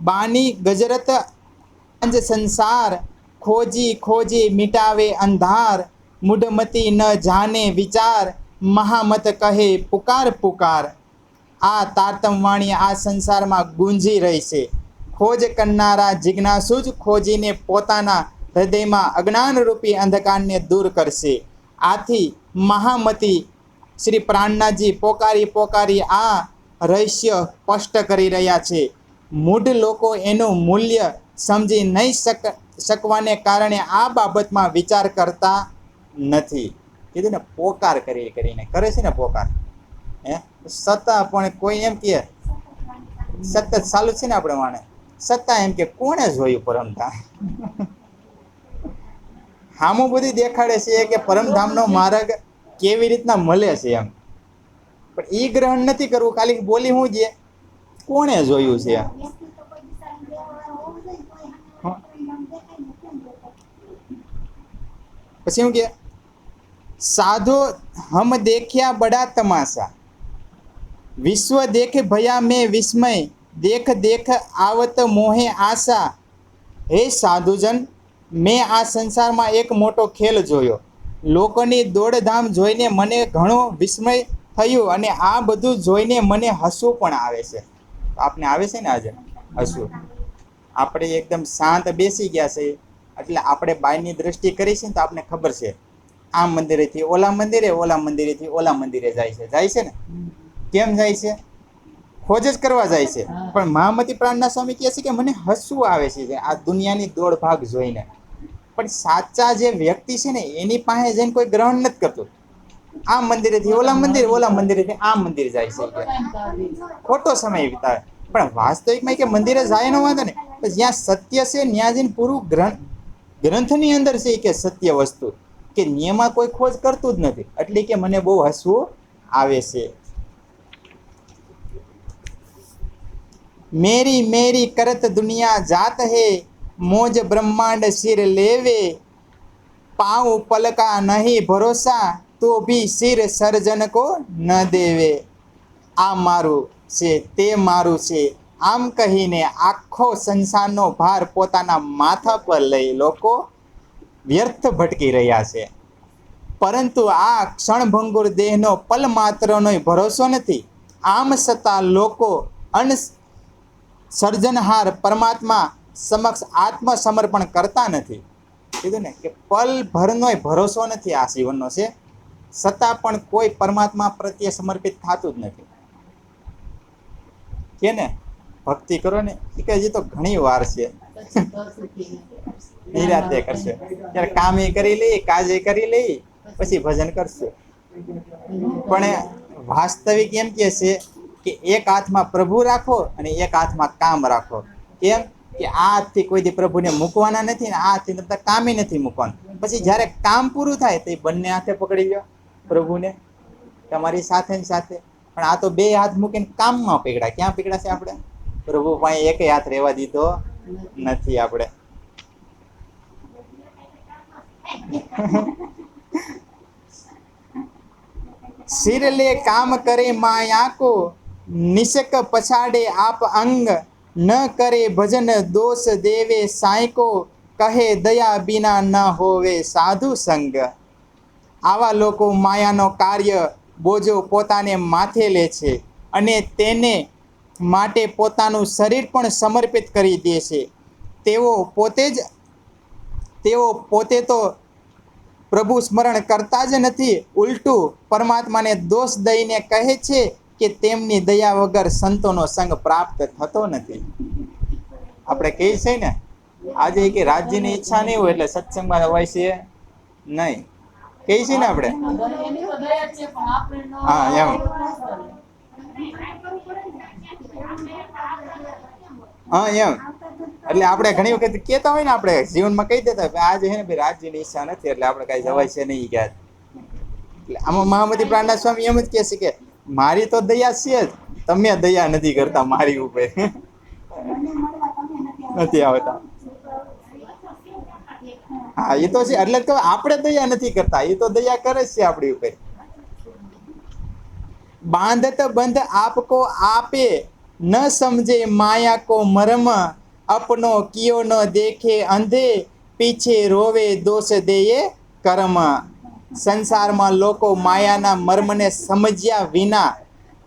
બાની ગજરત અંજ સંસાર, ખોજી ખોજી મિટાવે અંધાર, મૂઢમતી ન જાને વિચાર, મહામત કહે પુકાર પુકાર. આ તારતમવાણી આ સંસારમાં ગુંજી રહી છે. ખોજ કરનારા જિજ્ઞાસુ જ ખોજીને પોતાના હૃદયમાં અજ્ઞાનરૂપી અંધકારને દૂર કરશે. આથી મહામતી શ્રી પ્રાણનાથજી પોકારી પોકારી આ રહસ્ય સ્પષ્ટ કરી રહ્યા છે. મૂઢ લોકો એનું મૂલ્ય સમજી નહીં શક, શકવાને કારણે આ બાબતમાં વિચાર કરતા નથી. કીધું ને, પોકાર કરી કરીને, કરે છે ને પોકાર? હે? સત્તા પણ કોઈ એમ કે, સતત ચાલુ છે ને આપણે વાણે? સત્તા એમ કે કોણે જોયું પરમધામ? હામું બધી દેખાડે છે કે પરમધામનો માર્ગ કેવી રીતના મળે છે એમ. પણ ઈ ગ્રહણ નથી કરવું. ખાલી બોલી હું જે કોણે જોયું છે પછી શું કે, સાધો હમ દેખ્યા બડા તમાશા. વિશ્વ દેખ ભયા મેં વિસ્મય. દેખ દેખ આવત મોહે આશા. હે સાધુજન, મેં આ સંસારમાં એક મોટો ખેલ જોયો. લોકોની દોડધામ જોઈને મને ઘણો વિસ્મય થયું અને આ બધું જોઈને મને હસવું પણ આવે છે. આપને આવે છે ને આજે? હસવું આપણે એકદમ શાંત બેસી ગયા છે. એટલે આપણે બાયની દ્રષ્ટિ કરી છે ને તો આપણને ખબર છે. આ મંદિરેથી ઓલા મંદિરે, ઓલા મંદિરેથી ઓલા મંદિરે જાય છે. જાય છે ને? કેમ જાય છે? ખોજ જ કરવા જાય છે. પણ મહામતી પ્રાણના સ્વામી કહે છે કે મને હસવું આવે છે આ દુનિયાની દોડ ભાગ જોઈને. પણ સાચા જે વ્યક્તિ છે ને, એની પાસે જઈને કોઈ ગ્રહણ નથી કરતું. આ મંદિરેથી ઓલા મંદિર, ઓલા મંદિરેથી આ મંદિર જાય છે. ખોટો સમય વિતાવે. પણ વાસ્તવિકમાં કે મંદિરે જાય નો વાંધો ને જ્યાં સત્ય છે, ત્યાં જઈને પૂરું ગ્રંથ ગ્રંથની અંદર છે કે સત્ય વસ્તુ. કે નિયમમાં કોઈ ખોજ કરતું જ નથી. એટલે કે મને બહુ હસવું આવે છે. મેરી મેરી કરત દુનિયા જાત હે, મોજ બ્રહ્માંડ શિર લેવે. પાઉ પલકા નહીં ભરોસા. તો બી શિર સર્જન કો ન દેવે. આ મારું છે, તે મારું છે. આમ કહીને આખો સંસારનો ભાર પોતાના માથા પર લઈ લોકો વ્યર્થ ભટકી રહ્યા છે. પરંતુ આ ક્ષણભંગુર દેહનો પલ માત્રનો ભરોસો નથી. આમ છતાં લોકો અન સર્જનહાર પરમાત્મા સમક્ષ આત્મસમર્પણ કરતા નથી. કીધું ને કે પલ ભરનો ભરોસો નથી આ જીવનનો છે. છતાં પણ કોઈ પરમાત્મા પ્રત્યે સમર્પિત થતું જ નથી. કે ને ભક્તિ કરો ને એ કહે તો ઘણી વાર છે. નિરાતે કરશે. ત્યારે કામ એ કરી લઈ, કાજ કરી લઈ, પછી ભજન કરશે. પણ વાસ્તવિક એમ કે છે કે એક હાથમાં પ્રભુ રાખો અને એક હાથમાં કામ રાખો. કેમ? કે આ હાથથી કોઈ દી પ્રભુને મૂકવાના નથી ને આ હાથથી નતર કામે નથી મૂકવાનું. પછી જ્યારે કામ પૂરું થાય તો એ બંને હાથે પકડી લ્યો. પ્રભુને, તમારી સાથે સાથે. પણ આ તો બે હાથ મૂકીને કામમાં પકડ્યા ક્યાં પકડ્યા છે આપણે? પ્રભુ પાસે એક હાથ રહેવા દીધો નથી આપણે. સિરલે કામ કરે માયાકો, નિશક પછાડે આપ અંગ. ન કરે ભજન દોષ દેવે સાયકો, કહે દયા બિના ન હોવે સાધુ સંગ. આવા લોકો માયાનો કાર્ય બોજો પોતાને માથે લે છે અને તેને માટે પોતાનું શરીર પણ સમર્પિત કરી દે છે. તેઓ પોતે જ તેઓ પોતે તો પ્રભુ સ્મરણ કરતા જ નથી, ઉલટું પરમાત્માને દોષ દઈને કહે છે કે તેમની દયા વગર સંતોનો સંગ પ્રાપ્ત થતો નથી. આપણે કહી છે ને, આજે કે રાજ્યની ઈચ્છા નહીં હોય એટલે સત્સંગમાં હોય છે નહીં. કહી છે ને આપણે? હા, એમ. હા, એમ. એટલે આપણે ઘણી વખત કહેતા હોય ને આપણે, જીવનમાં કહી દેતા હોય આજે છે ને ભાઈ, રાજ્યની ઈચ્છા નથી, એટલે આપણે કઈ જવાય છે નહીં ગયા એટલે આમાં મહામતી પ્રાણના સ્વામી એમ જ કહે છે કે, મારી તો દયા છે જ, તમે દયા નથી કરતા મારી ઉપર. નથી આવતા. હા એ તો છે, એટલે તો આપણે દયા નથી કરતા એ તો દયા કરે છે આપણી ઉપર. બાંધત બંધ આપકો આપે, ન સમજે માયા કો મરમ, અપનો કિયો ન દેખે અંધે, પીછે રોવે દોષ દેયે કર્મ. સંસારમાં લોકો માયાના મર્મને સમજ્યા વિના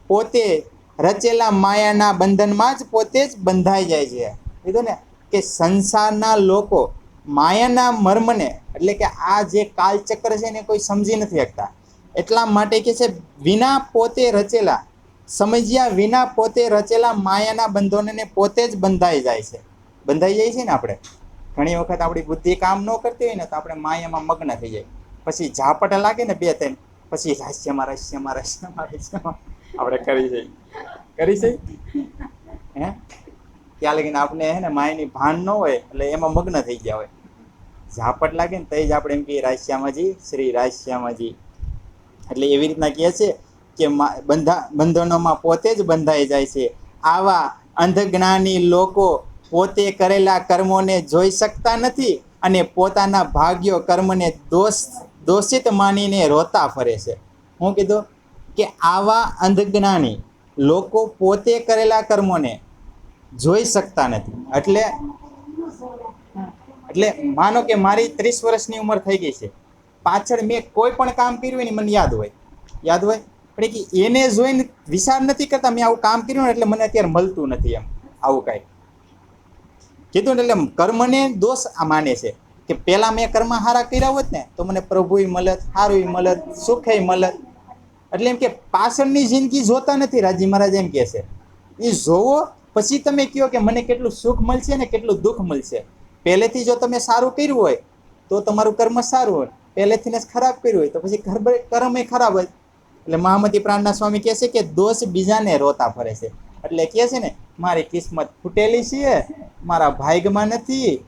પોતે રચેલા માયાના બંધનમાં જ પોતે જ બંધાઈ જાય છે. કીધું ને કે સંસારના લોકો માયાના મર્મને, એટલે કે આ જે કાલચક્ર છે એને કોઈ સમજી નથી શકતા. એટલા માટે કે છે, વિના પોતે રચેલા, સમજ્યા વિના પોતે રચેલા માયાના બંધોને પોતે જ બંધાઈ જાય છે. બંધાઈ જાય છે ને આપણે? ઘણી વખત આપણી બુદ્ધિ કામ ન કરતી હોય ને તો આપણે માયામાં મગ્ન થઈ જાય પછી ઝાપટ લાગે ને બે ત્રણ પછી હાસ્યમાં રહસ્યમાં રહસ્યમાં રહસ્યમાં. આપણે કરી જઈએ. કરી છે હે? ત્યાં લગીને આપણે હે ને માયની ભાન ન હોય, એટલે એમાં મગ્ન થઈ ગયા હોય. ઝાપટ લાગે ને તઈ જ આપણે એમ કહીએ, રાશ્યામાજી, શ્રી રાશ્યામાજી. એટલે એવી રીતના કહે છે કે બંધા, બંધનોમાં પોતે જ બંધાઈ જાય છે. આવા અંધજ્ઞાની લોકો પોતે કરેલા કર્મોને જોઈ શકતા નથી અને પોતાના ભાગ્યો કર્મને દોષ, દોષિત માનીને રોતા ફરે છે. હું કીધું કે આવા અંધજ્ઞાની લોકો પોતે કરેલા કર્મોને જોઈ શકતા નથી. એટલે એટલે માનો કે મારી ત્રીસ વર્ષની ઉંમર થઈ ગઈ છે. પાછળ મેં કોઈ પણ કામ કર્યું ને મને યાદ હોય. યાદ હોય? પણ કે એને જોઈને વિચાર નથી કરતા મેં આવું કામ કર્યું ને એટલે મને અત્યારે મળતું નથી એમ. આવું કાંઈ. કીધું ને એટલે કર્મને દોષ આ માને છે કે પહેલાં મેં કર્મ હારા કર્યા હોત ને, તો મને પ્રભુય મળત સારું મળત સુખે મળત એટલે એમ કે પાછળની જિંદગી જોતા નથી રાજી મહારાજ એમ કહે છે. એ જોવો પછી તમે કહો કે મને કેટલું સુખ મળશે ને કેટલું દુઃખ મળશે? પહેલેથી જો તમે સારું કર્યું હોય, તો તમારું કર્મ સારું હોય. પહેલેથી જ ખરાબ કર્યું હોય, તો પછી કર્મ એ ખરાબ હોય. એટલે મહામતી પ્રાણના સ્વામી કહે છે કે દોષ બીજાને રોતા ફરે છે. એટલે કહે છે ને, મારી કિસ્મત ફૂટેલી છે, મારા ભાગ્યમાં નથી.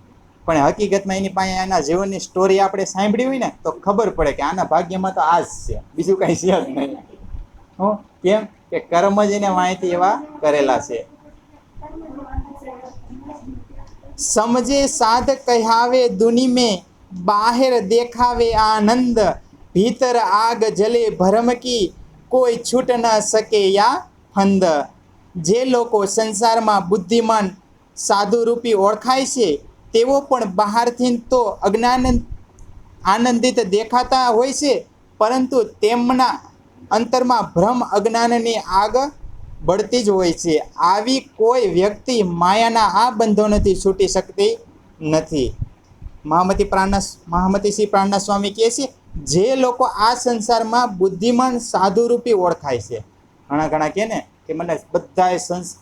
પણ હકીકતમાં એની પાસે આના જીવનની સ્ટોરી આપણે સાંભળી હોય ને, તો ખબર પડે કે આના ભાગ્યમાં તો આ જ છે. બીજું કાંઈ છે જ નહીં. હો? કેમ? કે કર્મ જ એને માહિતી એવા કરેલા છે. સમજે સાધ કહાવે દુની મેં બાહેર દેખાવે આનંદ, ભીતર આગ જલે ભરમકી, કોઈ છૂટ ન શકે યા ફંદ. જે લોકો સંસારમાં બુદ્ધિમાન, સાધુરૂપી ઓળખાય છે, તેઓ પણ બહારથી તો અજ્ઞાન આનંદિત દેખાતા હોય છે, પરંતુ તેમના અંતરમાં ભ્રમ અજ્ઞાનની આગ બળતી જ હોય છે. આવી કોઈ વ્યક્તિ માયાના આ બંધનોથી છૂટી શકતી નથી. મહામતી પ્રાણના મહામતી શ્રી પ્રાણના સ્વામી કહે છે, જે લોકો આ સંસારમાં બુદ્ધિમાન, સાધુરૂપી ઓળખાય છે. ઘણા ઘણા કહે ને કે મને બધાએ સંસ,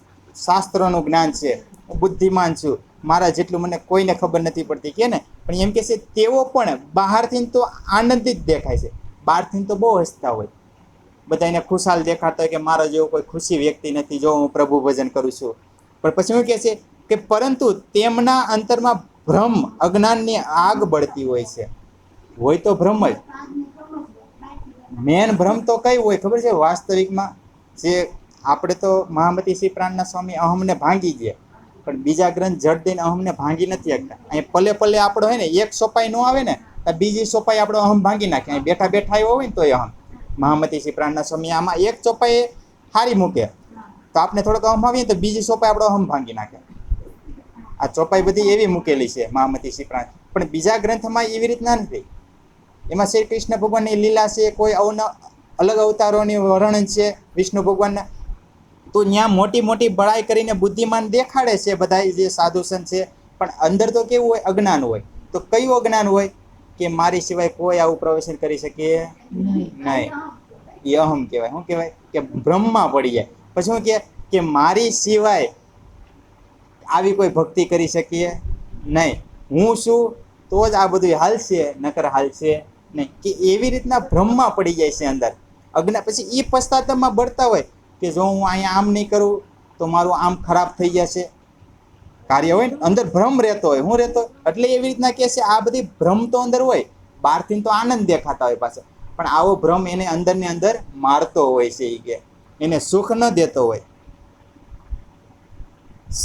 શાસ્ત્રોનું જ્ઞાન છે. હું બુદ્ધિમાન છું. મારા જેટલું મને કોઈને ખબર નથી પડતી. કે ને, પણ એમ કહે છે, તેઓ પણ બહારથી તો આનંદિત દેખાય છે. બહારથી તો બહુ હસતા હોય. બધાને ખુશાલ દેખાતા હોય કે મારા જેવો કોઈ ખુશી વ્યક્તિ નથી, જો હું પ્રભુ ભજન કરું છું. પણ પછી શું કહે છે કે પરંતુ તેમના અંતરમાં ભ્રમ અજ્ઞાનની આગ બળતી હોય છે. હોય તો ભ્રમ જ. મેન ભ્રમ તો કઈ હોય ખબર છે? વાસ્તવિકમાં જે આપણે તો મહામતી શ્રી પ્રાણના સ્વામી અહમને ભાંગી ગયા. પણ બીજા ગ્રંથ જડ દઈને અહમને ભાંગી નથી શકતા. અહીંયા પલે પલે આપણો હોય ને, એક સોપાઈ ન આવે ને બીજી સોપાઈ આપણો અહમ ભાંગી નાખે. અહીં બેઠા બેઠા હોય ને તો અહમ. મહામતી પ્રાણના સ્વામી આમાં એક ચોપાઈ હારી મૂકે. તો આપણે થોડોક અહમ આવીએ તો બીજી ચોપાઈ આપણો અહમ ભાંગી નાખે. આ ચોપાઈ બધી એવી મૂકેલી છે, મહામતી શ્રી પણ બીજા ગ્રંથમાં એવી રીતના નથી. એમાં શ્રી કૃષ્ણ ભગવાનની લીલા છે, કોઈ અવન અલગ અવતારોની વર્ણન છે, વિષ્ણુ ભગવાનના. તો ત્યાં મોટી મોટી બળાઈ કરીને બુદ્ધિમાન દેખાડે છે બધા જે સાધુ સંત છે. પણ અંદર તો કેવું હોય, અજ્ઞાન હોય. તો કયું અજ્ઞાન હોય? કે મારી સિવાય કોઈ આવું પ્રવેશન કરી શકે નહીં. એ અહમ કહેવાય. શું કહેવાય? કે બ્રહ્મમાં પડી જાય. પછી શું કહે કે મારી સિવાય આવી કોઈ ભક્તિ કરી શકીએ? નહીં. હું છું તો જ આ બધું હાલશે નકર હાલશે નહીં. કે એવી રીતના ભ્રમમાં પડી જાય છે અંદર. અજ્ઞા પછી એ પશ્ચાતાપમાં બળતા હોય કે જો હું અહીંયા આમ નહીં કરું તો મારું આમ ખરાબ થઈ જશે. કાર્ય હોય ને, અંદર ભ્રમ રહેતો હોય. હું રહેતો એટલે એવી રીતના કહે છે, આ બધી ભ્રમ તો અંદર હોય, બહારથી તો આનંદ દેખાતા હોય પાસે પણ આવો ભ્રમ એને અંદર ને અંદર મારતો હોય છે એ કે. એને સુખ ન દેતો હોય.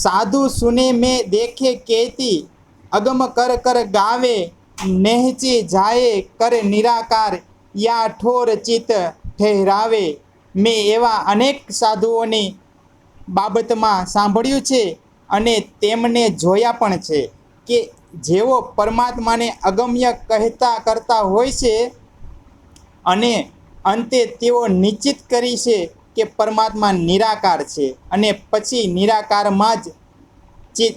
સાધુ સુને મેં દેખે કેતી, અગમ કર કર ગાવે, નેહચી જાય કરે નિરાકાર, યા ઠોર ચિત ઠહેરાવે મેં એવા અનેક સાધુઓની બાબતમાં સાંભળ્યું છે. અને તેમને જોયા પણ છે કે જેઓ પરમાત્માને અગમ્ય કહેતા કરતા હોય છે અને અંતે તેઓ નિશ્ચિત કરી છે કે પરમાત્મા નિરાકાર છે અને પછી નિરાકારમાં જ ચિત્ત,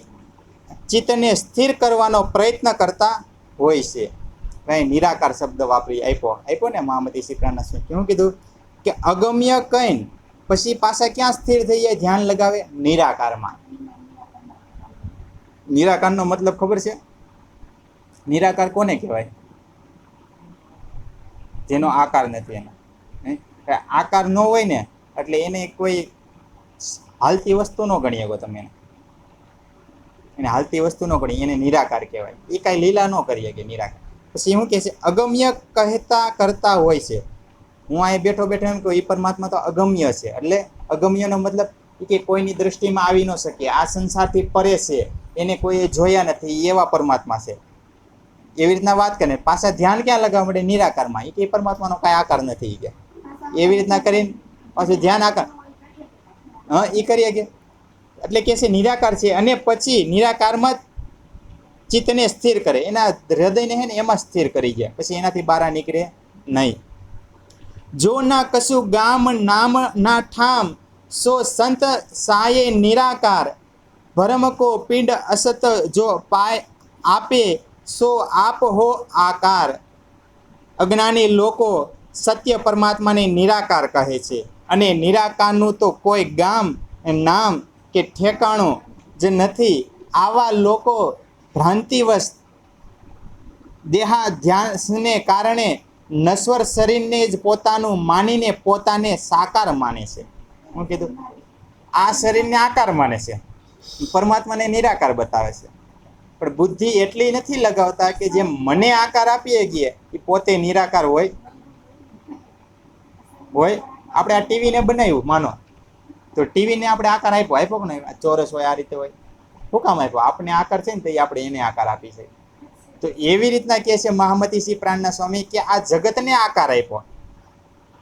ચિત્તને સ્થિર કરવાનો પ્રયત્ન કરતા હોય છે. કંઈ નિરાકાર શબ્દ વાપરી, આપ્યો આપ્યો ને મહામતી શ્રીકૃષ્ણ શું? કીધું? કે અગમ્ય કઈ પછી પાછા ક્યાં સ્થિર થઈ જાય? ધ્યાન લગાવે નિરાકારમાં. નિરાકારનો મતલબ ખબર છે? નિરાકાર કોને કહેવાય? જેનો આકાર નથી એનો. આકાર ન હોય ને, એટલે એને કોઈ હાલતી વસ્તુ ન ગણી શકો તમે એને. એને હાલતી વસ્તુ ન ગણી, એને નિરાકાર કહેવાય. એ કાંઈ લીલા ન કરીએ કે નિરાકાર. પછી શું કહે છે? અગમ્ય કહેતા કરતા હોય છે. હું અહીં બેઠો બેઠો એમ કહું એ પરમાત્મા તો અગમ્ય છે. એટલે અગમ્યનો મતલબ ઈ કે કોઈની દ્રષ્ટિમાં આવી ન શકે. આ સંસારથી પરે છે. એને કોઈએ જોયા નથી. એવા પરમાત્મા છે. એવી રીતના વાત કરે પાછા ધ્યાન ક્યાં લગાવવા મળે નિરાકારમાં. એ કે પરમાત્માનો કાંઈ આકાર નથી કે. એવી રીતના કરીને પાછું ધ્યાન આકાર. હા એ કરીએ કે એટલે કે છે નિરાકાર છે. અને પછી નિરાકારમાં જ ચિત્તને સ્થિર કરે. એના હૃદયને હે ને એમાં સ્થિર કરી જાય. પછી એનાથી બહાર નીકળે નહીં. જો ના કશું ગામ, નામ, ના ઠામ સો સંત સાયે નિરાકાર, ભરમકો પિંડ અસત જો પાય આપે, સો આપ હો આકાર. અજ્ઞાની લોકો સત્ય પરમાત્માને નિરાકાર કહે છે અને નિરાકારનું તો કોઈ ગામ, નામ કે ઠેકાણું જ નથી. આવા લોકો ભ્રાંતિવશ દેહાધ્યાસને કારણે નશ્વર શરીરને જ પોતાનું માનીને પોતાને સાકાર માને છે. હું કીધું, આ શરીરને આકાર માને છે. પરમાત્માને નિરાકાર બતાવે છે. પણ બુદ્ધિ એટલી નથી લગાવતા કે જે મને આકાર આપીએ ગઈએ એ પોતે નિરાકાર હોય. હોય. આપણે આ ટીવીને બનાવ્યું, માનો. તો ટીવીને આપણે આકાર આપ્યો. આપ્યો નહીં? આ ચોરસ હોય, આ રીતે હોય. શું કામ આપ્યો? આપણે આકાર છે ને તો એ આપણે એને આકાર આપી છે તો એવી રીતના કહે છે મહામતી શ્રી પ્રાણના સ્વામી કે આ જગતને આકાર આપ્યો.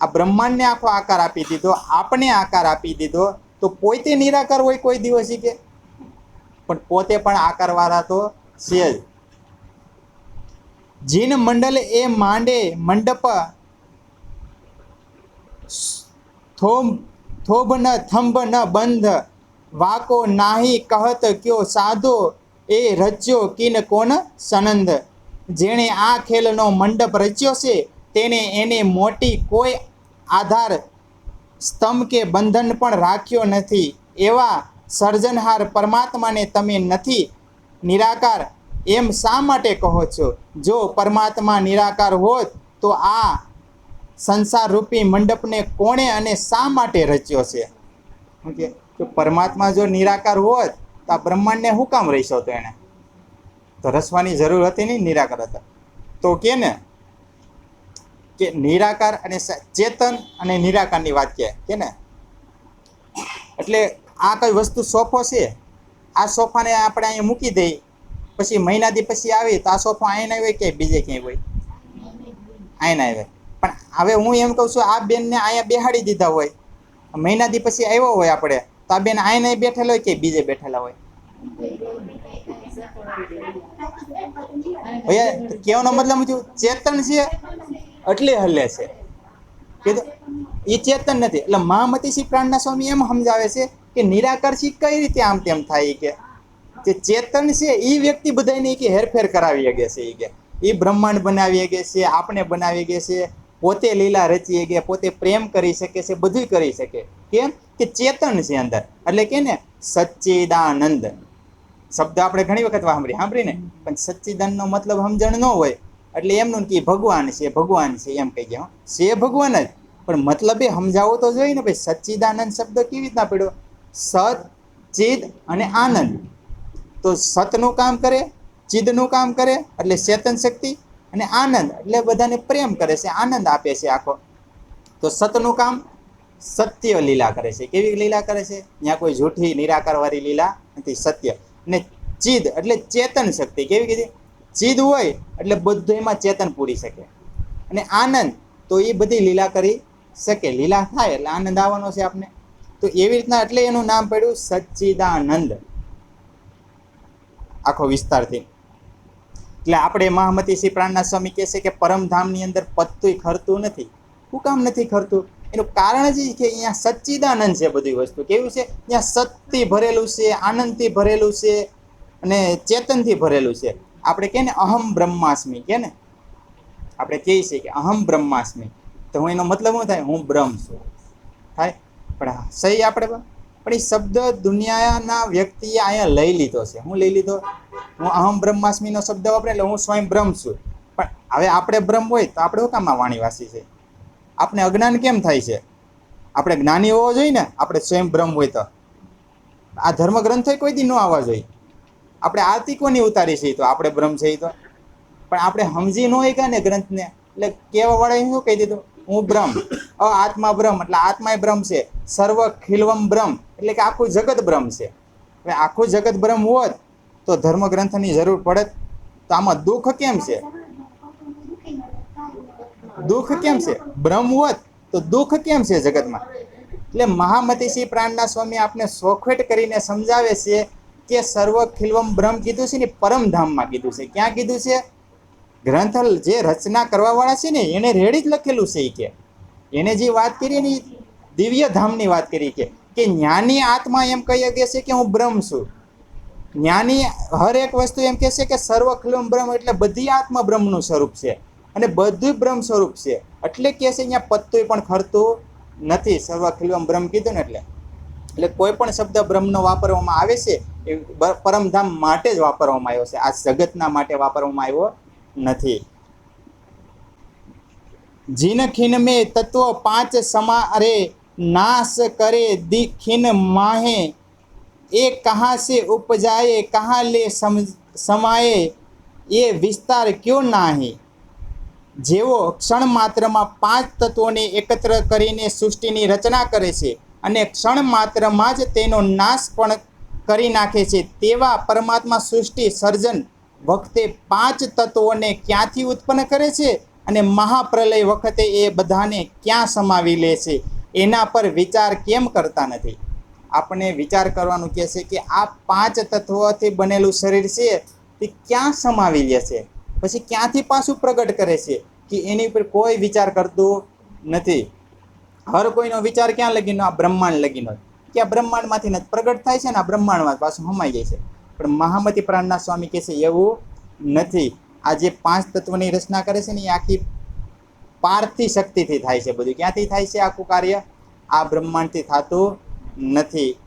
આ બ્રહ્માંડને આખો આકાર આપી દીધો આપણે આકાર આપી દીધો, તો પોતે નિરાકાર હોય કોઈ દિવસ કે? પણ પોતે પણ આકારવાળા તો છે જ. જીન મંડલ એ માંડે મંડપ થોમ, થોભ ન, થંભ ન, બંધ, વાકો નાહી કહત કયો, સાધો એ રચ્યો કિન કોન સનંદ. જેણે આ ખેલનો મંડપ રચ્યો છે, તેને એને મોટી કોઈ આધાર સ્તંભ કે બંધન પણ રાખ્યો નથી, એવા સર્જનહાર પરમાત્માને તમે નથી નિરાકાર. એમ શા માટે કહો છો? જો પરમાત્મા નિરાકાર હોત, તો આ સંસાર રૂપી મંડપને કોણે અને શા માટે રચ્યો છે? ઓકે તો પરમાત્મા જો નિરાકાર હોત, તો આ બ્રહ્માંડને હું કામ રહીશો તો એણે? તો રસવાની જરૂર હતી નહીં નિરાકાર હતા. તો કે ને કે નિરાકાર અને ચેતન અને નિરાકારની વાત કે કે ને? એટલે આ કઈ વસ્તુ સોફો છે? આ સોફાને આપણે અહીંયા મૂકી દઈએ. પછી મહિનાથી પછી આવી તો આ સોફો અહીંયા ના હોય કે બીજે ક્યાંય હોય? અહીંયા આવે પણ હવે હું એમ કહું છું, આ બેનને અહીંયા બેહાડી દીધા હોય. મહિનાથી પછી આવ્યો હોય આપણે, તો આ બેન અહીંયા બેઠેલો હોય કે બીજે બેઠેલા હોય? ભૈયા, કહેવાનો મતલબ ચેતન છે? એટલે હલે છે. કીધું એ ચેતન નથી. એટલે શ્રી પ્રાણના સ્વામી એમ સમજાવે છે કે નિરાકર્ષી કઈ રીતે આમ તેમ થાય કે? જે ચેતન છે એ વ્યક્તિ બધાને કે હેરફેર કરાવી શકે છે એ કે. એ બ્રહ્માંડ બનાવી શકે છે, આપણે બનાવી શકે છે, પોતે લીલા રચી શકે, પોતે પ્રેમ કરી શકે છે બધું કરી શકે. કેમ? કે ચેતન છે અંદર. એટલે કે ને સચ્ચિદાનંદ. શબ્દ આપણે ઘણી વખત સાંભળી સાંભળીને પણ સચ્ચિદાનનો મતલબ સમજણ ન હોય. એટલે એમનું કે ભગવાન છે ભગવાન છે એમ કહી ગયા છે ભગવાન જ, પણ મતલબ એ સમજાવવો તો જોઈએ ને ભાઈ, સચ્ચિદાનંદ શબ્દ કેવી રીતના પડ્યો? સત, ચિદ અને આનંદ. તો સતનું કામ કરે, ચિદનું કામ કરે, એટલે ચેતન શક્તિ અને આનંદ, એટલે બધાને પ્રેમ કરે છે, આનંદ આપે છે આખો. તો સતનું કામ સત્ય લીલા કરે છે. કેવી લીલા કરે છે? ત્યાં કોઈ જૂઠી, નિરાકારવાળી લીલા નથી, સત્ય. ને ચિદ એટલે ચેતન શક્તિ. કેવી કીધી? ચિદ હોય એટલે બધું એમાં ચેતન પૂરી શકે. અને આનંદ તો એ બધી લીલા કરી શકે. લીલા થાય એટલે આનંદ આવવાનો છે આપને. તો એવી રીતના એટલે એનું નામ પડ્યું સચ્ચિદાનંદ. આખો વિસ્તારથી. એટલે આપણે મહામતી શ્રી પ્રાણના સ્વામી કહે છે કે પરમધામની અંદર પત્તું ખરતું નથી. શું કામ નથી ખરતું? એનું કારણ જ છે અહીંયા સચ્ચિદાનંદ છે બધી વસ્તુ. કેવું છે? અહીંયા સતથી ભરેલું છે, આનંદથી ભરેલું છે અને ચેતનથી ભરેલું છે. આપણે કહે ને અહમ બ્રહ્માસ્મિ કે ને? આપણે કહીએ છીએ કે અહમ બ્રહ્માસ્મિ. તો હું એનો મતલબ શું થાય? હું બ્રહ્મ છું. થાય? પણ સહી આપણે પણ એ શબ્દ દુનિયાના વ્યક્તિએ અહીંયા લઈ લીધો છે. હું લઈ લીધો? હું અહમ બ્રહ્માસ્મિનો શબ્દ વાપરે એટલે હું સ્વયં બ્રહ્મ છું. પણ હવે આપણે બ્રહ્મ હોય તો આપણે શું કામમાં વાણીવાસી છે? આપણે અજ્ઞાન કેમ થાય છે? આપણે જ્ઞાની હોવો જોઈએ ને? આપણે સ્વયં બ્રહ્મ હોય તો. આ ધર્મગ્રંથો કોઈ દી ન આવવા જોઈએ. આપણે આરતી કોની ઉતારી છે તો? આપણે બ્રહ્મ છે તો. પણ આપણે સમજી ન હોય ને ગ્રંથને. એટલે કેવા વાળા શું કહી દીધું? હું બ્રહ્મ અ આત્મા બ્રહ્મ એટલે આત્મા બ્રહ્મ છે. સર્વ ખિલવમ બ્રહ્મ એટલે કે આખું જગત બ્રહ્મ છે. હવે આખું જગત બ્રહ્મ હોત તો ધર્મ ગ્રંથની જરૂર પડત. તો આમાં દુઃખ કેમ છે? દુઃખ કેમ છે? બ્રહ્મ હોત તો દુઃખ કેમ છે જગતમાં? એટલે મહામતી શ્રી પ્રાણના સ્વામી આપને સોખવેટ કરીને સમજાવે છે કે સર્વ ખિલવમ બ્રહ્મ કીધું છે ને પરમધામમાં કીધું છે. ક્યાં કીધું છે? ગ્રંથ જે રચના કરવાવાળા છે ને, એને રેડી જ લખેલું છે કે. એને જે વાત કરી ને દિવ્ય ધામની વાત કરી કે કે જ્ઞાની આત્મા એમ કહી શકે છે કે હું બ્રહ્મ છું. જ્ઞાની હર એક વસ્તુ એમ કહે છે કે સર્વ ખિલ્વમ બ્રહ્મ એટલે બધી આત્મા બ્રહ્મનું સ્વરૂપ છે અને બધું બ્રહ્મ સ્વરૂપ છે. એટલે કહે છે અહીંયા પત્તું પણ ખરતું નથી. સર્વ ખિલવમ બ્રહ્મ કીધું ને એટલે. એટલે કોઈ પણ શબ્દ બ્રહ્મનો વાપરવામાં આવે છે, એ પરમધામ માટે જ વાપરવામાં આવ્યો છે. આ જગતના માટે વાપરવામાં આવ્યો નથી. જીન ખીન મે તત્વ પાંચ સમારે નાશ કરે, દી ખીન માહે. એ કહા સે ઉપજાએ, કહા લે સમાયે એ વિસ્તાર કયો નાહી? જેઓ ક્ષણ માત્રમાં પાંચ તત્વોને એકત્ર કરીને સૃષ્ટિની રચના કરે છે. અને ક્ષણ માત્રમાં જ તેનો નાશ પણ કરી નાખે છે. તેવા પરમાત્મા સૃષ્ટિ સર્જન વખતે પાંચ તત્વોને ક્યાંથી ઉત્પન્ન કરે છે અને મહાપ્રલય વખતે એ બધાને ક્યાં સમાવી લે છે? એના પર વિચાર કેમ કરતા નથી? આપણે વિચાર કરવાનું કહે છે કે આ પાંચ તત્વોથી બનેલું શરીર છે તે ક્યાં સમાવી લે છે? પછી ક્યાંથી પાછું પ્રગટ કરે છે? કે એની ઉપર કોઈ વિચાર કરતું નથી. હર કોઈનો વિચાર ક્યાં લગીનો આ બ્રહ્માંડ લગીનો કે આ બ્રહ્માંડમાંથી નથી પ્રગટ થાય છે ને આ બ્રહ્માંડમાં પાછું હમાઈ જાય છે. પણ મહામતી પ્રાણના સ્વામી કહે છે, એવું નથી. આ જે પાંચ તત્વની રચના કરે છે ને, એ આખી પાર્થિવ શક્તિથી થાય છે બધું. ક્યાંથી થાય છે આખું કાર્ય? આ બ્રહ્માંડથી થતું નથી.